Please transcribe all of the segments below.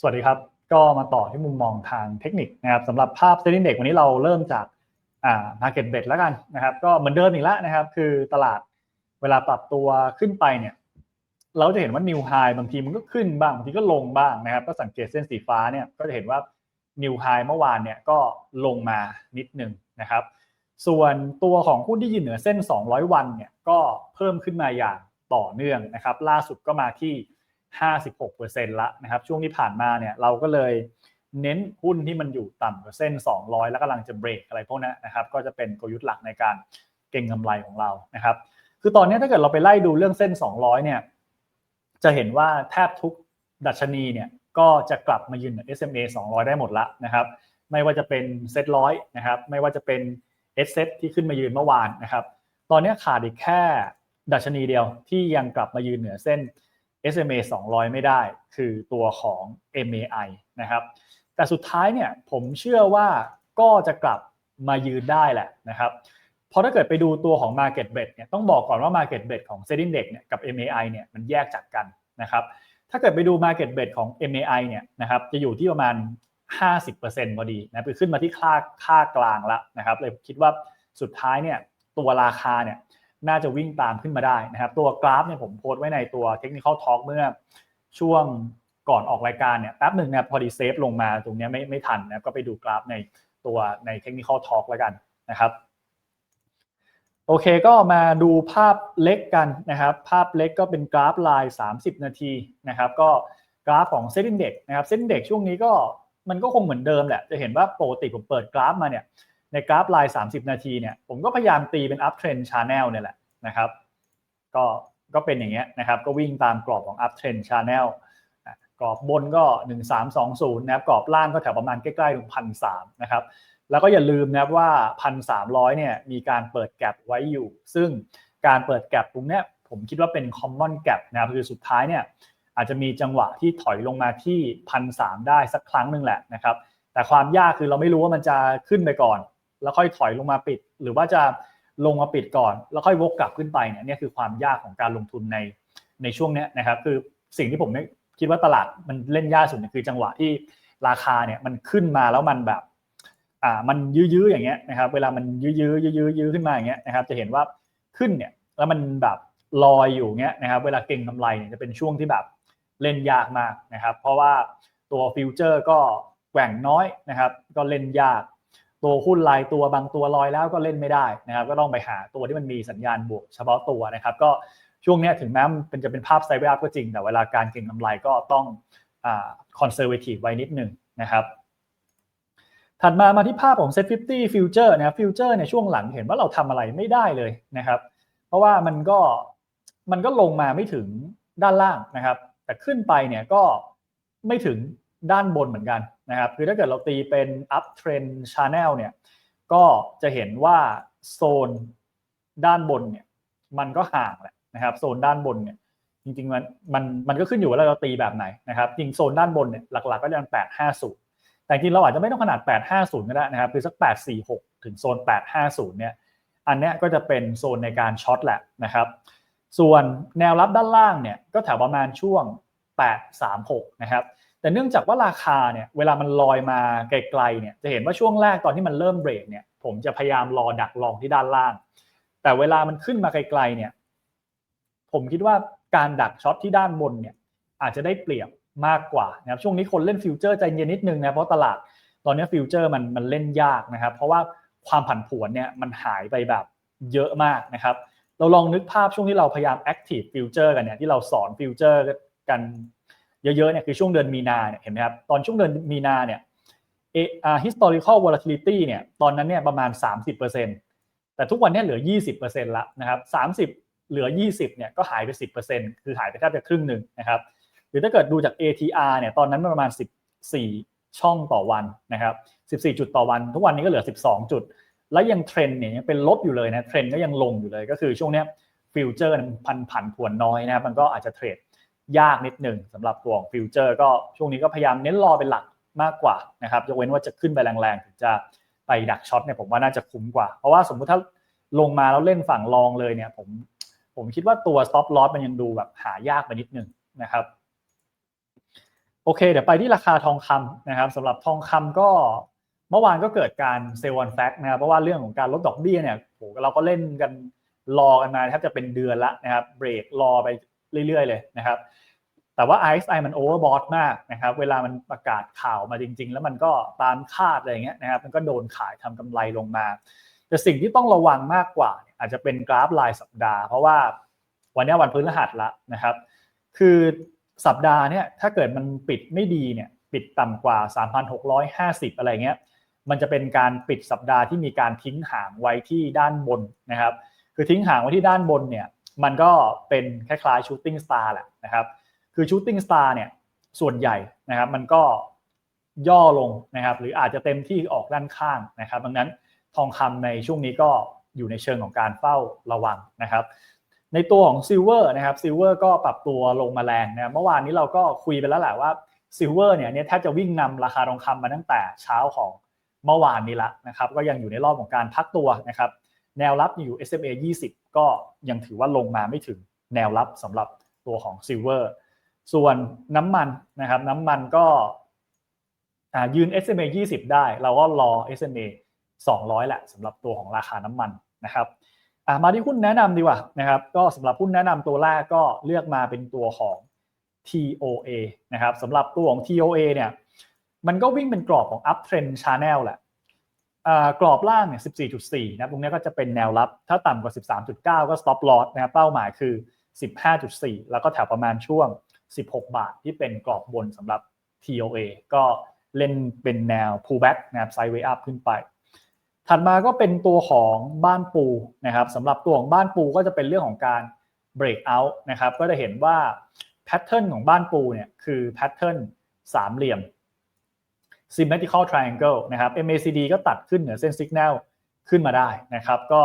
สวัสดีครับ ก็มาต่อที่มุมมองทางเทคนิคนะครับสำหรับภาพเซ็นดิ้งเด็กวันนี้เราเริ่มจากอ่า market bet แล้วกันนะครับ ก็เหมือนเดิมอีกแล้วนะครับ คือตลาดเวลาปรับตัวขึ้นไปเนี่ย เราจะเห็นว่า new high บางทีมันก็ขึ้นบ้างบางทีก็ลงบ้างนะครับ ก็สังเกตเส้นสีฟ้าเนี่ยก็จะเห็นว่า new high เมื่อวานเนี่ยก็ลงมานิดหนึ่งนะครับ ส่วนตัวของหุ้นที่ยืนเหนือเส้น 200 วันเนี่ยก็เพิ่มขึ้นมาอย่างต่อเนื่องนะครับ ล่าสุดก็มาที่ 56%ละนะครับช่วงที่ผ่านมาเนี่ยเราก็เลยเน้นหุ้นที่มันอยู่ต่ำกว่าเส้น 200 แล้วกำลังจะเบรกอะไรพวกนั้นนะครับก็จะเป็นกลยุทธ์หลักในการเก็งกำไรของเรานะครับคือตอนนี้ถ้าเกิดเราไปไล่ดูเรื่องเส้น 200 เนี่ยจะเห็นว่าแทบทุกดัชนีเนี่ยก็จะกลับมายืน SMA 200 ได้หมดละนะครับไม่ว่าจะเป็นเซ็ตร้อยนะครับไม่ว่าจะเป็น S เซที่ขึ้นมายืนเมื่อวานนะครับตอนนี้ขาดอีกแค่ดัชนีเดียวที่ยังกลับมายืนเหนือเส้น SMA 200 ไม่ได้ คือตัวของ MAI นะครับ แต่สุดท้ายเนี่ยผมเชื่อว่าก็จะกลับมายืนได้แหละนะครับพอถ้าเกิดไปดูตัวของ Market Bet เนี่ยต้องบอกก่อนว่า Market Bet ของ s e t i n d e x เนี่ยกับ MAI เนี่ยมันแยกจากกันนะครับถ้าเกิดไปดู Market Bet ของ MAI เนี่ยนะครับจะอยู่ที่ประมาณ 50%พอดีนะไปขึ้นมาที่ค่าค่ากลางล้วนะครับเลยคิดว่าสุดท้ายเนี่ยตัวราคาเนี่ย น่าจะวิ่งตามขึ้นมาได้นะครับ ตัวกราฟเนี่ยผมโพสต์ไว้ในตัว Technical Talk เมื่อช่วงก่อนออกรายการเนี่ยแป๊บหนึ่งนะพอดีเซฟลงมาตรงนี้ไม่ไม่ทันนะก็ไปดูกราฟในตัวใน Technical Talk แล้วกันนะครับ โอเคก็มาดูภาพเล็กกันนะครับ ภาพเล็กก็เป็นกราฟลาย 30 นาทีนะครับ ก็กราฟของเซ็นดิ้งเด็กนะครับเซ็นดิ้งเด็กช่วงนี้ก็มันก็คงเหมือนเดิมแหละ จะเห็นว่าปกติผมเปิดกราฟมาเนี่ยในกราฟลาย 30 นาทีเนี่ยผมก็พยายามตีเป็น up trend channel เนี่ยแหละ นะครับ ก็ก็เป็นอย่างเงี้ยนะครับ ก็วิ่งตามกรอบของ up trend channel กรอบบนก็ 1320นะครับกรอบล่างก็แถวประมาณใกล้ๆถึงพันสนะครับแล้วก็อย่าลืมนะครับว่า 1,300เนี่ยมีการเปิดแกลบไว้อยู่ ซึ่งการเปิดแกลบตรงเนี้ยผมคิดว่าเป็น common gap นะครับคือสุดท้ายเนี่ยอาจจะมีจังหวะที่ถอยลงมาที่พันสได้สักครั้งหนึ่งแหละนะครับแต่ความยากคือเราไม่รู้ว่ามันจะขึ้นไปก่อน แล้วค่อยถอยลงมาปิด หรือว่าจะ ลงมาปิดก่อน แล้วค่อยวกกลับขึ้นไปเนี่ยนี่คือความยากของการลงทุนในในช่วงนี้นะครับ คือสิ่งที่ผมคิดว่าตลาดมันเล่นยากสุดคือจังหวะที่ราคาเนี่ยมันขึ้นมาแล้วมันแบบอ่ามันยื้อๆอย่างเงี้ยนะครับ เวลามันยื้อๆยื้อๆยื้อขึ้นมาอย่างเงี้ยนะครับ จะเห็นว่าขึ้นเนี่ยแล้วมันแบบลอยอยู่เงี้ยนะครับ เวลาเก่งกาไรเนี่ยจะเป็นช่วงที่แบบเล่นยากมากนะครับ เพราะว่าตัวฟิวเจอร์ก็แกว่งน้อยนะครับ ก็เล่นยาก ตัวหุ้นรายตัวบางตัวลอยแล้วก็เล่นไม่ได้นะครับก็ต้องไปหาตัวที่มันมีสัญญาณบวกเฉพาะตัวนะครับก็ช่วงนี้ถึงแม้มันจะเป็นภาพไซเบอร์ก็จริง แต่เวลาการเก็งกำไรก็ต้องคอนเซอร์เวทีฟไว้นิดหนึ่งนะครับถัดมามาที่ภาพของ Set 50 Future นะครับฟิวเจอร์ในช่วงหลังเห็นว่าเราทำอะไรไม่ได้เลยนะครับ เพราะว่ามันก็มันก็ลงมาไม่ถึงด้านล่างนะครับ แต่ขึ้นไปเนี่ยก็ไม่ถึง ด้านบนเหมือนกันนะครับคือถ้าเกิดเราตีเป็น up trend channel เนี่ยก็จะเห็นว่าโซนด้านบนเนี่ยมันก็ห่างแหละนะครับโซนด้านบนเนี่ยจริงๆมันมันมันก็ขึ้นอยู่ว่าเราตีแบบไหนนะครับจริงโซนด้านบนเนี่ยหลักๆก็จะเป็น850แต่จริงเราอาจจะไม่ต้องขนาด 850 ก็ได้นะครับ คือสัก 846 ถึงโซน 850 เนี่ย อันนี้ก็จะเป็นโซนในการช็อตแหละนะครับ ส่วนแนวรับด้านล่างเนี่ยก็แถวประมาณช่วง 836 นะครับ แต่เนื่องจากว่าราคาเนี่ยเวลามันลอยมาไกลๆเนี่ยจะเห็นว่าช่วงแรกตอนที่มันเริ่มเบรกเนี่ยผมจะพยายามรอดักลองที่ด้านล่าง แต่เวลามันขึ้นมาไกลๆเนี่ยผมคิดว่าการดักช็อตที่ด้านบนเนี่ยอาจจะได้เปรียบมากกว่านะครับช่วงนี้คนเล่นฟิวเจอร์ใจเย็นนิดนึงนะเพราะตลาดตอนนี้ฟิวเจอร์มันมันเล่นยากนะครับ เพราะว่าความผันผวนเนี่ยมันหายไปแบบเยอะมากนะครับ เราลองนึกภาพช่วงที่เราพยายามแอคทีฟฟิวเจอร์กันเนี่ยที่เราสอนฟิวเจอร์กัน เยอะๆเนี่ยคือช่วงเดือนมีนาเนี่ยเห็นไหมครับตอนช่วงเดือนมีนาเนี่ยเอ historical volatility เนี่ยตอนนั้นเนี่ยประมาณ 30%แต่ทุกวันนี้เหลือ 20%ละนะครับ30 เหลือ 20เนี่ยก็หายไป 10%คือหายไปแทบจะครึ่งหนึ่งนะครับหรือถ้าเกิดดูจาก ATR เนี่ยตอนนั้นประมาณ 14 ช่องต่อวันนะครับ14 จุดต่อวัน ทุกวันนี้ก็เหลือ 12 จุด แล้วยังเทรนเนี่ยยังเป็นลบอยู่เลยนะเทรนก็ยังลงอยู่เลยก็คือช่วงนี้ฟิวเจอร์มันพันผันผวนน้อยนะครับมันก็อาจจะเทรด ยากนิดหนึ่งสำหรับตัวของฟิวเจอร์ก็ช่วงนี้ก็พยายามเน้นรอเป็นหลักมากกว่านะครับยกเว้นว่าจะขึ้นไปแรงๆถึงจะไปดักช็อตเนี่ยผมว่าน่าจะคุ้มกว่า เพราะว่าสมมุติถ้าลงมาแล้วเล่นฝั่งรองเลยเนี่ยผมผมคิดว่าตัว stop loss มันยังดูแบบหายากไปนิดหนึ่งนะครับโอเค เดี๋ยวไปที่ราคาทองคำนะครับสำหรับทองคำก็เมื่อวานก็เกิดการเซลล์วันแฟกนะครับเพราะว่าเรื่องของการลดดอกเบี้ยเนี่ยโหเราก็เล่นกันรอกันมาแทบจะเป็นเดือนละนะครับเบรกรอไป เรื่อย ๆ เลยนะครับ แต่ว่า RSI มันโอเวอร์บอทมากนะครับ เวลามันประกาศข่าวมาจริง ๆ แล้วมันก็ตามคาดอะไรเงี้ยนะครับ มันก็โดนขายทำกำไรลงมา แต่สิ่งที่ต้องระวังมากกว่า อาจจะเป็นกราฟรายสัปดาห์ เพราะว่าวันนี้วันพฤหัสละนะครับ คือสัปดาห์เนี่ยถ้าเกิดมันปิดไม่ดีเนี่ยปิดต่ำกว่า 3,650 อะไรเงี้ย มันจะเป็นการปิดสัปดาห์ที่มีการทิ้งห่างไว้ที่ด้านบนนะครับ คือทิ้งห่างไว้ที่ด้านบนเนี่ย มันก็เป็นคล้ายๆชูตติ้งสตาร์แหละนะครับคือชูตติ้งสตาร์เนี่ยส่วนใหญ่นะครับมันก็ย่อลงนะครับหรืออาจจะเต็มที่ออกด้านข้างนะครับ ดังนั้นทองคำในช่วงนี้ก็อยู่ในเชิงของการเฝ้าระวังนะครับ ในตัวของซิลเวอร์นะครับซิลเวอร์ก็ปรับตัวลงมาแรงนะเมื่อวานนี้เราก็คุยไปแล้วแหละว่าซิลเวอร์เนี่ยเนี่ยแทบจะวิ่งนำราคาทองคำมาตั้งแต่เช้าของเมื่อวานนี้ละนะครับ ก็ยังอยู่ในรอบของการพักตัวนะครับ แนวรับอยู่ SMA 20 ก็ยังถือว่าลงมาไม่ถึงแนวรับสำหรับตัวของซิลเวอร์ส่วนน้ำมันนะครับน้ำมันก็ยืน SMA 20 ได้ เราก็รอ SMA 200 แหละสำหรับตัวของราคาน้ำมันนะครับมาที่หุ้นแนะนำดีกว่านะครับ ก็สำหรับหุ้นแนะนำตัวแรกก็เลือกมาเป็นตัวของ TOA นะครับสำหรับตัวของ TOA เนี่ยมันก็วิ่งเป็นกรอบของ uptrend channel แหละ กรอบล่างเนี่ย14.4นะตรงนี้ก็จะเป็นแนวรับ ถ้าต่ำกว่า 13.9 ก็ stop loss นะครับเป้าหมายคือ 15.4 แล้วก็แถวประมาณช่วง 16 บาทที่เป็นกรอบบนสำหรับ TOA ก็เล่นเป็นแนว pullback นะครับ sideway up ขึ้นไป ถัดมาก็เป็นตัวของบ้านปูนะครับสำหรับตัวของบ้านปูก็จะเป็นเรื่องของการ break out นะครับก็จะเห็นว่าแพทเทิร์นของบ้านปูเนี่ยคือแพทเทิร์นสามเหลี่ยม symmetrical triangle นะครับ MACD ก็ตัดขึ้นเหนือเส้น signal ขึ้นมาได้นะครับ ก็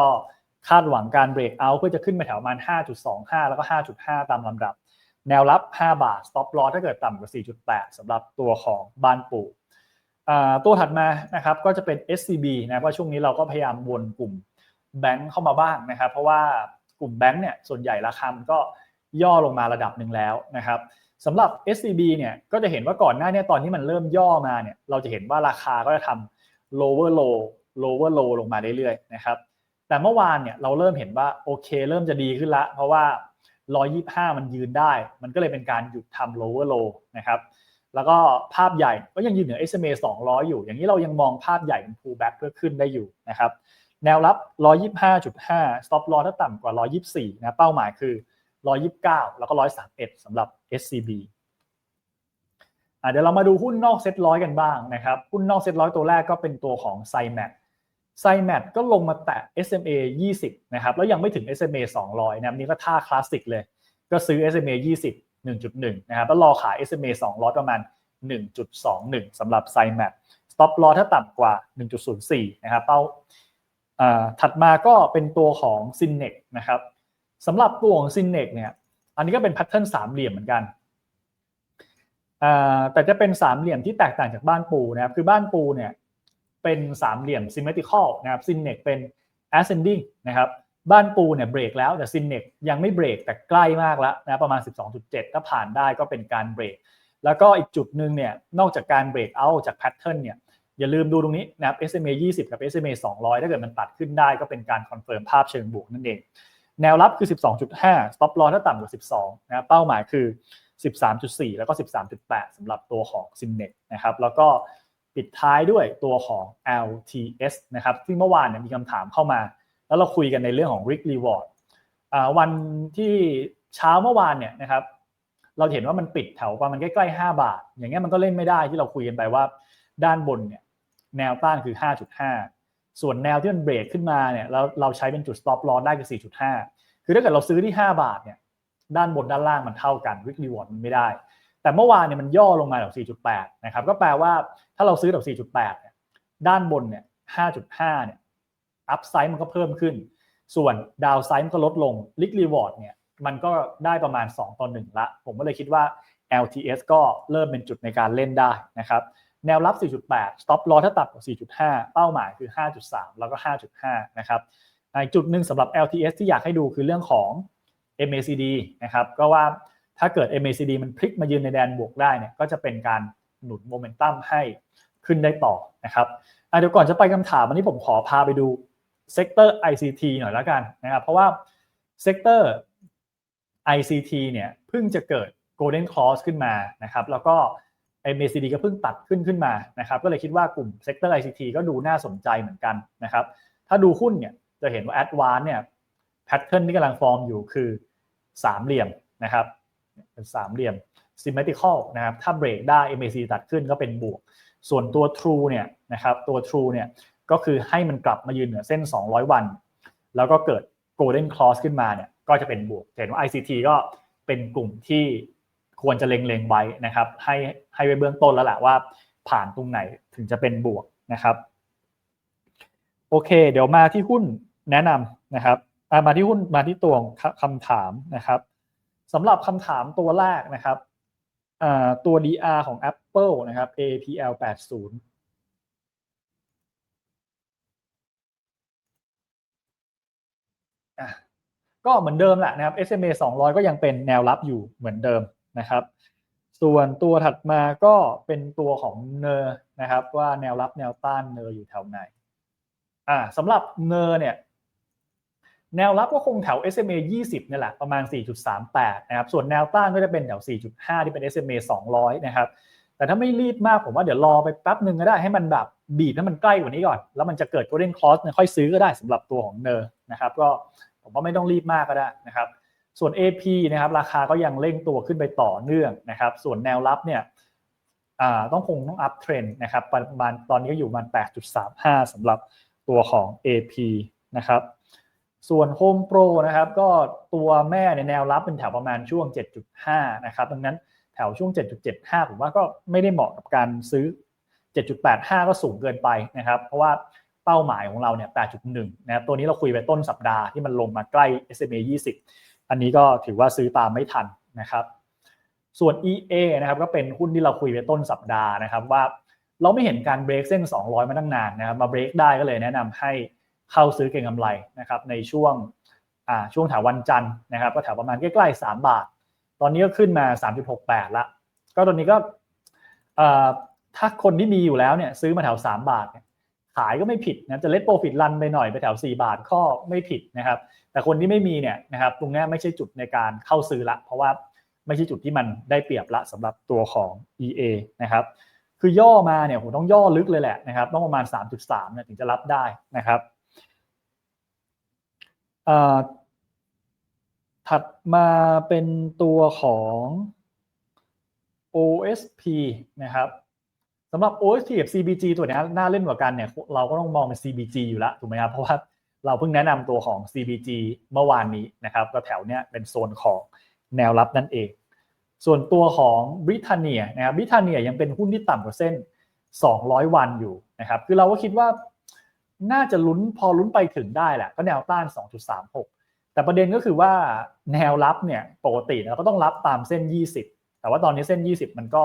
คาดหวังการ break out เพื่อจะขึ้นไปแถวประมาณ 5.25 แล้วก็ 5.5 ตามลำดับ แนวรับ 5 บาท stop loss ถ้าเกิดต่ำกว่า 4.8สำหรับตัวของบ้านปูตัวถัดมานะครับก็จะเป็น SCB นะว่าช่วงนี้เราก็พยายามวนกลุ่มแบงค์เข้ามาบ้างนะครับ เพราะว่ากลุ่มแบงค์เนี่ยส่วนใหญ่ราคามันก็ย่อลงมาระดับหนึ่งแล้วนะครับ สำหรับ SCB เนี่ยก็จะเห็นว่าก่อนหน้านี้ตอนที่มันเริ่มย่อมาเนี่ยเราจะเห็นว่าราคาก็จะทำ lower low lower low ลงมาเรื่อยๆนะครับแต่เมื่อวานเนี่ยเราเริ่มเห็นว่าโอเคเริ่มจะดีขึ้นละ เพราะว่า 125 มันยืนได้ มันก็เลยเป็นการหยุดทำ lower low นะครับแล้วก็ภาพใหญ่ก็ยังยืนเหนือ SMA 200 อยู่ อย่างนี้เรายังมองภาพใหญ่เป็น pullback เพื่อขึ้นได้อยู่นะครับแนวรับ 125.5 stop loss ถ้าต่ำกว่า 124 นะเป้าหมายคือ 129 แล้วก็ 131สำหรับ SCB เดี๋ยวเรามาดูหุ้นนอกเซ็ตร้อยกันบ้างนะครับ หุ้นนอกเซ็ตร้อยตัวแรกก็เป็นตัวของ s i m a t s i m a t ก็ลงมาแตะ SMA 20 นะครับ แล้วยังไม่ถึง SMA 200 นะครับ นี่ก็ท่าคลาสสิกเลย ก็ซื้อ SMA 20 1.1 นะครับ แล้วรอขาย SMA 200 ประมาณ 1.21 สำหรับ s i m a t stop loss ถ้าต่ำกว่า 1.04 นะครับ เป้าถัดมาก็เป็นตัวของ s y n e x นะครับ สำหรับตัวของซินเนกเนี่ย อันนี้ก็เป็นแพทเทิร์นสามเหลี่ยมเหมือนกัน แต่จะเป็นสามเหลี่ยมที่แตกต่างจากบ้านปูนะครับ คือบ้านปูเนี่ยเป็นสามเหลี่ยม symmetrical นะครับซินเนกเป็น ascending นะครับ บ้านปูเนี่ยเบรกแล้วแต่ซินเนกยังไม่เบรกแต่ใกล้มากแล้วนะประมาณ 12.7 ถ้าผ่านได้ก็เป็นการเบรก แล้วก็อีกจุดหนึ่งเนี่ยนอกจากการเบรกเอาจากแพทเทิร์นเนี่ยอย่าลืมดูตรงนี้นะครับ SMA 20 กับ SMA 200 ถ้าเกิดมันตัดขึ้นได้ก็เป็นการคอนเฟิร์มภาพเชิงบวกนั่นเอง แนวรับคือ 12.5 stop loss ถ้าต่ำกว่า 12นะเป้าหมายคือ 13.4 แล้วก็ 13.8สำหรับตัวของ s i m n e t นะครับแล้วก็ปิดท้ายด้วยตัวของ LTS นะครับที่เมื่อวานเนี่ยมีคำถามเข้ามา แล้วเราคุยกันในเรื่องของ Risk Reward วันที่เช้าเมื่อวานเนี่ยนะครับเราเห็นว่ามันปิดแถวประมาณใกล้ๆ 5 บาท อย่างเงี้ยมันก็เล่นไม่ได้ที่เราคุยกันไปว่า ด้านบนเนี่ยแนวต้านคือ 5.5 ส่วนแนวที่มันเบรกขึ้นมาเนี่ยเราเราใช้เป็นจุด stop loss ได้คือ 4.5 คือถ้าเกิดเราซื้อที่ 5 บาทเนี่ยด้านบนด้านล่างมันเท่ากัน risk reward มันไม่ได้ แต่เมื่อวานเนี่ยมันย่อลงมาแบก4.8 นะครับก็แปลว่าถ้าเราซื้อแบบ 4.8 เนี่ยด้านบนเนี่ย 5.5 เนี่ย up side มันก็เพิ่มขึ้น ส่วน down side มันก็ลดลง risk reward เนี่ยมันก็ได้ประมาณ 2 ต่อ 1 ละ ผมก็เลยคิดว่า LTS ก็เริ่มเป็นจุดในการเล่นได้นะครับ แนวรับ 4.8 stop loss ถ้าต่ำกว่า 4.5 เป้าหมายคือ 5.3 แล้วก็ 5.5 นะครับอีกจุดหนึ่งสำหรับ LTS ที่อยากให้ดูคือเรื่องของ MACD นะครับ ก็ว่าถ้าเกิด MACD มันพลิกมายืนในแดนบวกได้เนี่ย ก็จะเป็นการหนุนโมเมนตัมให้ขึ้นได้ต่อนะครับเดี๋ยวก่อนจะไปคำถามวันนี้ผมขอพาไปดูเซกเตอร์ ICT หน่อยแล้วกันนะครับ เพราะว่าเซกเตอร์ ICT เนี่ยเพิ่งจะเกิด Golden Cross ขึ้นมานะครับ แล้วก็ MACD ก็เพิ่งตัดขึ้นขึ้นมานะครับก็เลยคิดว่ากลุ่มเซกเตอร์ ICT ก็ดูน่าสนใจเหมือนกันนะครับถ้าดูหุ้นเนี่ยจะเห็นว่า Advance เนี่ยแพทเทิร์นที่กำลังฟอร์มอยู่คือสามเหลี่ยมนะครับเป็นสามเหลี่ยม symmetrical นะครับถ้าเบรกได้ MACD ตัดขึ้นก็เป็นบวก ส่วนตัว True เนี่ยนะครับตัว True เนี่ยก็คือให้มันกลับมายืนเหนือเส้น 200 วัน แล้วก็เกิด Golden Cross ขึ้นมาเนี่ยก็จะเป็นบวกเห็นว่า ICT ก็เป็นกลุ่มที่ ควรจะเล็งๆไว้นะครับ ให้ให้ไว้เบื้องต้นแล้วแหละว่าผ่านตรงไหนถึงจะเป็นบวกนะครับ โอเค เดี๋ยวมาที่หุ้นแนะนำนะครับมาที่หุ้นมาที่ตัวคำถามนะครับสำหรับคำถามตัวแรกนะครับตัว DR ของ Apple นะครับ APL 80ก็เหมือนเดิมแหละนะครับ SMA 200 ก็ยังเป็นแนวรับอยู่เหมือนเดิม นะครับ ส่วนตัวถัดมาก็เป็นตัวของเนอร์นะครับ ว่าแนวรับแนวต้านเนอร์อยู่แถวไหนอ่าสำหรับเนอร์เนี่ยแนวรับก็คงแถว SMA 20นี่แหละประมาณ 4.38 นะครับ ส่วนแนวต้านก็จะเป็นแถว 4.5 ที่เป็น SMA 200 นะครับ แต่ถ้าไม่รีบมากผมว่าเดี๋ยวรอไปแป๊บหนึ่งก็ได้ให้มันแบบบีบให้มันใกล้กว่านี้ก่อน แล้วมันจะเกิด golden cross ค่อยซื้อก็ได้สำหรับตัวของเนอร์นะครับ ก็ผมว่าไม่ต้องรีบมากก็ได้นะครับ ส่วน AP นะครับราคาก็ยังเร่งตัวขึ้นไปต่อเนื่องนะครับ ส่วนแนวรับเนี่ยต้องคงต้องอัพเทรนนะครับประมาณตอนนี้ก็อยู่ประมาณ 8.35สำหรับตัวของ AP นะครับส่วน Home Pro นะครับก็ตัวแม่ในแนวรับเป็นแถวประมาณช่วง 7.5 นะครับดังนั้นแถวช่วง 7.75 ผมว่าก็ไม่ได้เหมาะกับการซื้อ 7.85 ก็สูงเกินไปนะครับ เพราะว่าเป้าหมายของเราเนี่ย 8.1 นะครับตัวนี้เราคุยไปต้นสัปดาห์ที่มันลงมาใกล้ SMA 20 อันนี้ก็ถือว่าซื้อตามไม่ทันนะครับ ส่วน EA นะครับก็เป็นหุ้นที่เราคุยไปต้นสัปดาห์นะครับว่าเราไม่เห็นการเบรกเส้น 200 มาตั้งนานนะครับมาเบรกได้ก็เลยแนะนำให้เข้าซื้อเก็งกำไรนะครับในช่วงช่วงแถววันจันทร์นะครับก็แถวประมาณใกล้ๆ 3 บาท ตอนนี้ก็ขึ้นมา 3.68 ละ ก็ตอนนี้ก็ถ้าคนที่มีอยู่แล้วเนี่ยซื้อมาแถว 3 บาท ขายก็ไม่ผิดนะจะเล็ดโปรฟิตรันไปหน่อยไปแถว 4 บาทก็ไม่ผิดนะครับ แต่คนที่ไม่มีเนี่ยนะครับตรงนี้ไม่ใช่จุดในการเข้าซื้อละ เพราะว่าไม่ใช่จุดที่มันได้เปรียบละสำหรับตัวของ EA นะครับคือย่อมาเนี่ยผมต้องย่อลึกเลยแหละนะครับต้องประมาณ 3.3เนี่ยถึงจะรับได้นะครับถัดมาเป็นตัวของ OSP นะครับสำหรับ OSP กับ CBG ตัวนี้น่าเล่นกว่ากันเนี่ยเราก็ต้องมองเป็น CBG อยู่แล้วถูกไหมครับเพราะว่า เราเพิ่งแนะนำตัวของ CBG เมื่อวานนี้นะครับก็แถวเนี้ยเป็นโซนของแนวรับนั่นเอง ส่วนตัวของบริทาเนียนะครับบริทาเนียยังเป็นหุ้นที่ต่ำกว่าเส้น 200 วันอยู่นะครับคือเราก็คิดว่าน่าจะลุ้นพอลุ้นไปถึงได้แหละก็แนวต้าน 2.36 แต่ประเด็นก็คือว่าแนวรับเนี่ยปกติเราก็ต้องรับตามเส้น 20 แต่ว่าตอนนี้เส้น 20 มันก็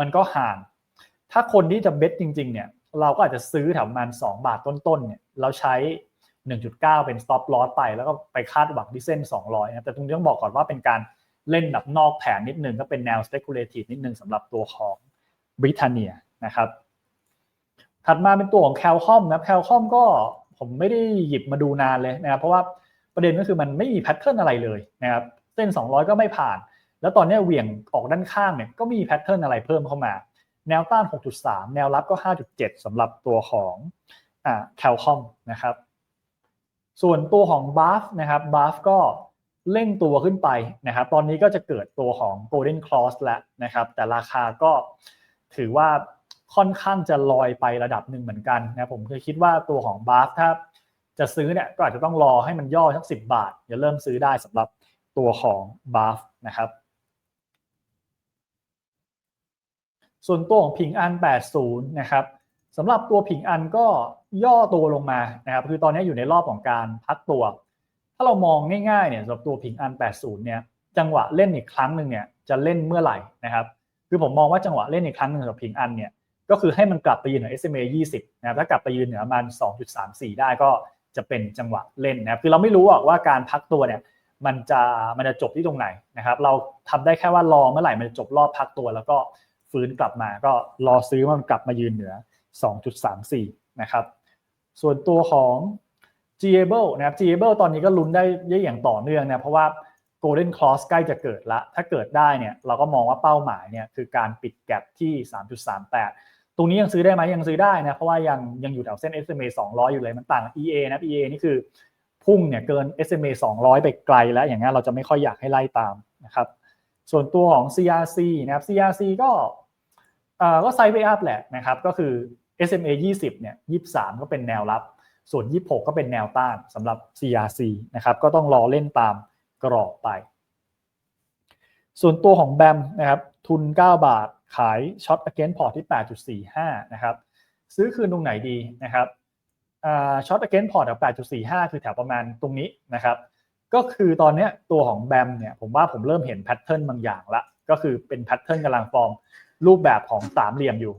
มันก็ห่าง ถ้าคนที่จะเบสจริงๆเนี่ยเราก็อาจจะซื้อแถวประมาณ 2 บาทต้นๆเนี่ยเราใช้ 1.9 เป็น stop loss ไป แล้วก็ไปคาดหวังที่เส้น 200นะแต่ตรงนี้ต้องบอกก่อนว่าเป็นการเล่นแบบนอกแผนนิดนึงก็เป็นแนว speculative นิดนึงสำหรับตัวของบริทาเนียนะครับ ถัดมาเป็นตัวของแคลคอมนะแคลคอมก็ผมไม่ได้หยิบมาดูนานเลยนะครับ เพราะว่าประเด็นก็คือมันไม่มีแพทเทิร์นอะไรเลยนะครับเส้น 200 ก็ไม่ผ่าน แล้วตอนนี้เหวี่ยงออกด้านข้างเนี่ยก็มีแพทเทิร์นอะไรเพิ่มเข้ามา แนวต้าน 6.3 แนวรับก็ 5.7สำหรับตัวของอ่าแคลคอมนะครับ ส่วนตัวของบาฟนะครับบาฟก็เร่งตัวขึ้นไปนะครับ ตอนนี้ก็จะเกิดตัวของ Golden Cross แล้วนะครับ แต่ราคาก็ถือว่าค่อนข้างจะลอยไประดับหนึ่งเหมือนกันนะผมเคยคิดว่าตัวของบาฟถ้าจะซื้อเนี่ยก็อาจจะต้องรอให้มันย่อสักสิบาทจะเริ่มซื้อได้สำหรับตัวของบาฟนะครับ ส่วนตัวของผิงอัน 80 นะครับสำหรับตัวผิงอันก็ ย่อตัวลงมานะครับคือตอนนี้อยู่ในรอบของการพักตัว ถ้าเรามองง่ายๆเนี่ยสำหรับตัวผิงอัน 80 เนี่ยจังหวะเล่นอีกครั้งหนึ่งเนี่ยจะเล่นเมื่อไหร่นะครับคือผมมองว่าจังหวะเล่นอีกครั้งหนึ่งสำหรับผิงอันเนี่ยก็คือให้มันกลับไปยืนเหนือ SMA 20นะครับถ้ากลับไปยืนเหนือประมาณ2.34 ได้ก็จะเป็นจังหวะเล่นนะครับคือเราไม่รู้ว่าการพักตัวเนี่ยมันจะมันจะจบที่ตรงไหนนะครับ เราทำได้แค่ว่ารอเมื่อไหร่มันจะจบรอบพักตัว แล้วก็ฟื้นกลับมาก็รอซื้อมันกลับมายืนเหนือ 2.34 นะครับ ส่วนตัวของ g a b l e นะครับ g a b l e ตอนนี้ก็ลุ้นได้เยอะอย่างต่อเนื่องนะเพราะว่า Golden Cross ใกล้จะเกิดละ ถ้าเกิดได้เนี่ยเราก็มองว่าเป้าหมายเนี่ยคือการปิดแก็บที่ 3.38 ตรงนี้ยังซื้อได้ไหมยังซื้อได้นะ เพราะว่ายังยังอยู่แถวเส้น SMA 200 อยู่เลยมันต่าง EA นะ EA นี่คือพุ่งเนี่ยเกิน SMA 200 ไปไกลแล้วอย่างนี้เราจะไม่ค่อยอยากให้ไล่ตามนะครับส่วนตัวของ CRC นะครับ CRC ก็เอ่อก็ไซด์เวอัพแหละนะครับก็คือ SMA 20เนี่ย23 ก็เป็นแนวรับ ส่วน 26 ก็เป็นแนวต้านสำหรับ CRC นะครับก็ต้องรอเล่นตามกรอบไป ส่วนตัวของแบมนะครับทุน 9 บาทขายช็อต against port ที่ 8.45 นะครับ ซื้อคืนตรงไหนดีนะครับช็อต against port แถว8.45 คือแถวประมาณตรงนี้นะครับ ก็คือตอนนี้ตัวของแบมเนี่ยผมว่าผมเริ่มเห็นแพทเทิร์นบางอย่างละ ก็คือเป็นแพทเทิร์นกำลังฟอร์มรูปแบบของสามเหลี่ยมอยู่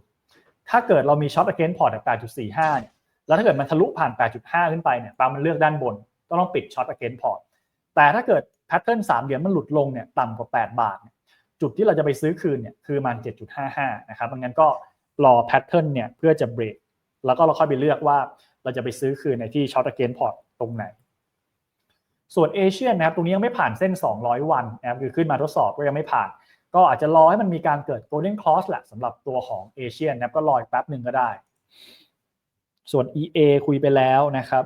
ถ้าเกิดเรามีช็อต against port แถว8.45เนี่ยแล้วถ้าเกิดมันทะลุผ่าน 8.5 ขึ้นไปเนี่ยปามันเลือกด้านบนก็ต้องปิดช็อต against port แต่ถ้าเกิดแพทเทิร์นสามเหลี่ยมมันหลุดลงเนี่ยต่ำกว่า 8 บาท จุดที่เราจะไปซื้อคืนเนี่ยคือมัน 7.55 นะครับงั้นก็รอแพทเทิร์นเนี่ยเพื่อจะเบรกแล้วก็เราค่อยไปเลือกว่าเราจะไปซื้อคืนในที่ช็อต against port ตรงไหนส่วนเอเชียนะครับตรงนี้ยังไม่ผ่านเส้น 200 วันนะครับคือขึ้นมาทดสอบก็ยังไม่ผ่าน ก็อาจจะรอให้มันมีการเกิด golden cross แหละสำหรับตัวของเอเชียนะครับก็รออีกแป๊บหนึ่งก็ได้ ส่วน EA คุยไปแล้วนะครับ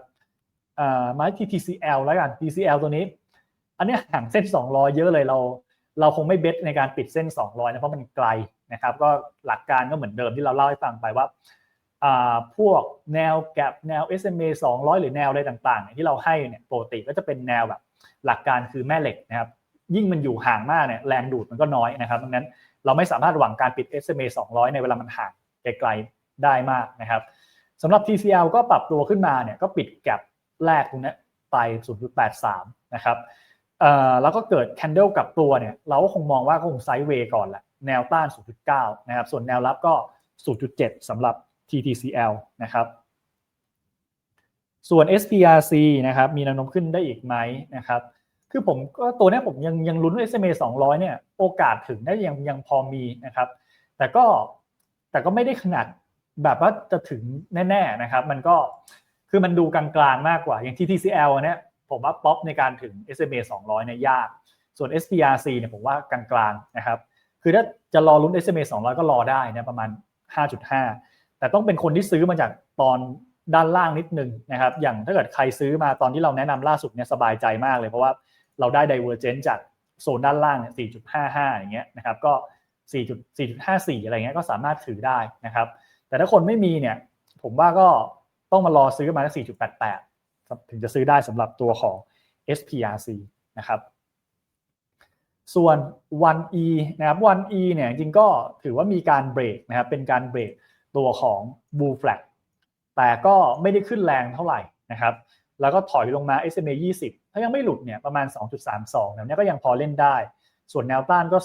มา TTCL แล้วกัน TCL ตัวนี้ อันนี้ห่างเส้น 200 เยอะเลยเรา เราคงไม่เบสในการปิดเส้น 200นะเพราะมันไกลนะครับ ก็หลักการก็เหมือนเดิมที่เราเล่าให้ฟังไปว่าพวกแนวแกลบแนว SMA 200 หรือแนวอะไรต่างๆ ที่เราให้เนี่ยปกติก็จะเป็นแนวแบบหลักการคือแม่เหล็กนะครับ ยิ่งมันอยู่ห่างมากเนี่ยแรงดูดมันก็น้อยนะครับดังนั้นเราไม่สามารถหวังการปิด SMA 200 ในเวลามันห่างไกลๆได้มากนะครับสำหรับ TCL ก็ปรับตัวขึ้นมาเนี่ยก็ปิดแกลบแรกตรงนี้ไป 0.83 นะครับแล้วก็เกิดแคนเดลกับตัวเนี่ยเราก็คงมองว่าคงไซด์เวย์ก่อนแหละแนวต้าน 0.9 นะครับ ส่วนแนวรับก็ 0.7 สำหรับ TTCL นะครับ ส่วน SPRC นะครับ มีแนวโน้มขึ้นได้อีกไหมนะครับ คือผมก็ตัวนี้ผมยังยังลุ้นว่า SMA 200 เนี่ยโอกาสถึงได้ยังยังพอมีนะครับ แต่ก็แต่ก็ไม่ได้ขนาดแบบว่าจะถึงแน่ ๆนะครับ มันก็คือมันดูกลางๆมากกว่า อย่าง TTCL เนี่ยผมว่าป๊อปในการถึง SMA 200 เนี่ยยาก ส่วน SPRC เนี่ยผมว่ากลางๆนะครับ คือถ้าจะรอลุ้น SMA 200 ก็รอได้นะประมาณ 5.5 แต่ต้องเป็นคนที่ซื้อมาจากตอนด้านล่างนิดนึงนะครับ อย่างถ้าเกิดใครซื้อมาตอนที่เราแนะนำล่าสุดเนี่ยสบายใจมากเลยเพราะว่า เราได้ divergence จากโซนด้านล่างเนี่ย4.55 อย่างเงี้ยนะครับก็ 4.4.54 อะไรเงี้ยก็สามารถถือได้นะครับ แต่ถ้าคนไม่มีเนี่ยผมว่าก็ต้องมารอซื้อมาที่4.88 ถึงจะซื้อได้สำหรับตัวของ SPRC นะครับ ส่วน 1E นะครับ 1E เนี่ยจริงก็ถือว่ามีการเบรกนะครับเป็นการเบรกตัวของ Bull Flag แต่ก็ไม่ได้ขึ้นแรงเท่าไหร่นะครับ แล้วก็ถอยลงมา SMA 20 ถ้ายังไม่หลุดเนี่ยประมาณ 2.32แนวนี้ก็ยังพอเล่นได้ ส่วนแนวต้านก็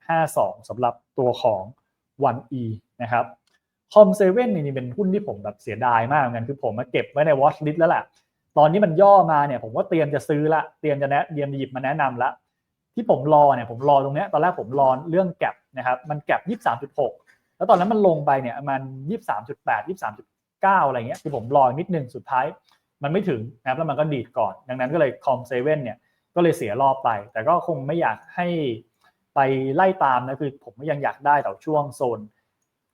2.52สำหรับตัวของ 1E นะครับคอมเซเว่นนี่เป็นหุ้นที่ผมแบบเสียดายมากเหมือนกันคือผมมาเก็บไว้ในวอชลิสต์แล้วแหละตอนนี้มันย่อมาเนี่ยผมก็เตรียมจะซื้อละเตรียมจะแนะเตรียมหยิบมาแนะนำละที่ผมรอเนี่ยผมรอตรงนี้ตอนแรกผมรอเรื่องแก็บนะครับมันแก็บ 23.6 แล้วตอนนั้นมันลงไปเนี่ยมัน 23.8 23.9 อะไรเงี้ยคือผมรอนิดนึงสุดท้าย มันไม่ถึงนะครับแล้วมันก็ดีดก่อน ดังนั้นก็เลยคอมเซเว่นเนี่ยก็เลยเสียรอบไป แต่ก็คงไม่อยากให้ไปไล่ตามนะคือผมก็ยังอยากได้แต่ช่วงโซน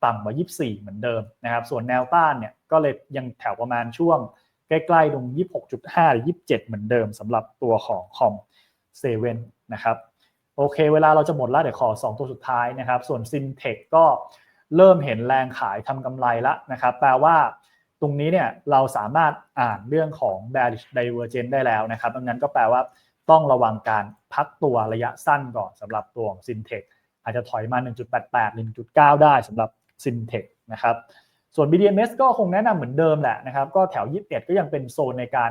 ต่ำกว่า 24 เหมือนเดิมนะครับ ส่วนแนวต้านเนี่ยก็เลยยังแถวประมาณช่วงใกล้ๆตรง 26.5 หรือ 27 เหมือนเดิมสำหรับตัวของคอมเซเว่นนะครับโอเค เวลาเราจะหมดแล้วเดี๋ยวขอ 2 ตัวสุดท้ายนะครับ ส่วน s ินเทคก็เริ่มเห็นแรงขายทำกำไรแล้วนะครับ แปลว่า ตรงนี้เนี่ยเราสามารถอ่านเรื่องของ bearish divergence ได้แล้วนะครับ ดังนั้นก็แปลว่าต้องระวังการพักตัวระยะสั้นก่อนสำหรับตัวของ s ินเทคอาจจะถอยมา 1.88 1.9 ได้สำหรับ s ินเทคนะครับส่วน BDMs ก็คงแนะนำเหมือนเดิมแหละนะครับ ก็แถว 21 ก็ยังเป็นโซนในการ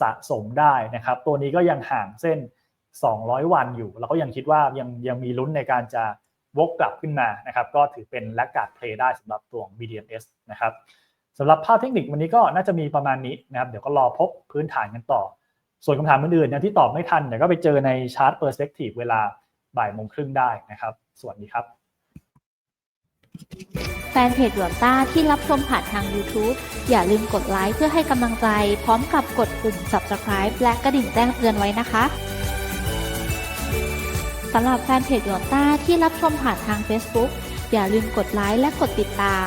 สะสมได้นะครับ ตัวนี้ก็ยังห่างเส้น 200 วันอยู่เราก็ยังคิดว่ายังยังมีลุ้นในการจะวกกลับขึ้นมานะครับ ก็ถือเป็นแลกการ์ดเพลย์ได้สำหรับตัวของ BDMs นะครับ สำหรับภาพเทคนิควันนี้ก็น่าจะมีประมาณนี้นะครับ เดี๋ยวก็รอพบพื้นฐานกันต่อ ส่วนคำถามอื่นๆนะที่ตอบไม่ทันเดี๋ยวก็ไปเจอในชาร์ตเปอร์สเปกทีฟเวลาบ่ายโมงครึ่งได้นะครับ สวัสดีครับ แฟนเพจหยวนต้าที่รับชมผ่านทาง YouTube อย่าลืมกดไลค์เพื่อให้กำลังใจ พร้อมกับกดปุ่ม Subscribe และกระดิ่งแจ้งเตือนไว้นะคะสำหรับแฟนเพจหยวนต้าที่รับชมผ่านทาง Facebook อย่าลืมกดไลค์และกดติดตาม